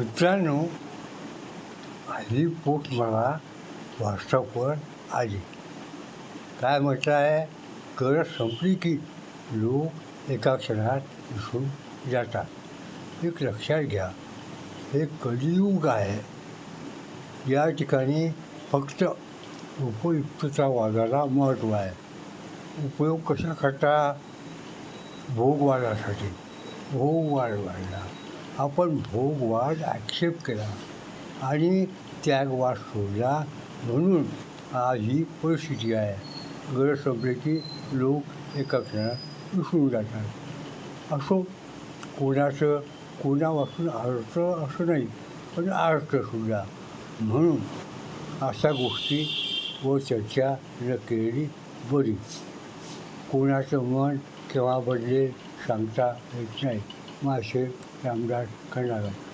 मित्रांनो हल्ली पोट मला व्हॉट्सअपवर आली. काय म्हटलं आहे? गरज संपली की लोक एका क्षणात दिसून जातात. एक लक्षात घ्या हे कलियुग आहे. या ठिकाणी फक्त उपयुक्तता वादाला महत्त्व आहे. उपयोग कसा करता? भोगवादासाठी भोगवाद वाढला आपण भोगवाद आक्षेप केला आणि त्यागवाद सोडला म्हणून आज ही परिस्थिती आहे. गरज संपली की लोक एका क्षणात विसरून जातात. असो कोणाचं कोणापासून अर्थ असं नाही पण अर्थसुद्धा म्हणून अशा गोष्टी व चर्चा न केलेली बरी कोणाचं मन केव्हा बदलेल सांगता येत नाही. मासे रामदास खंडागत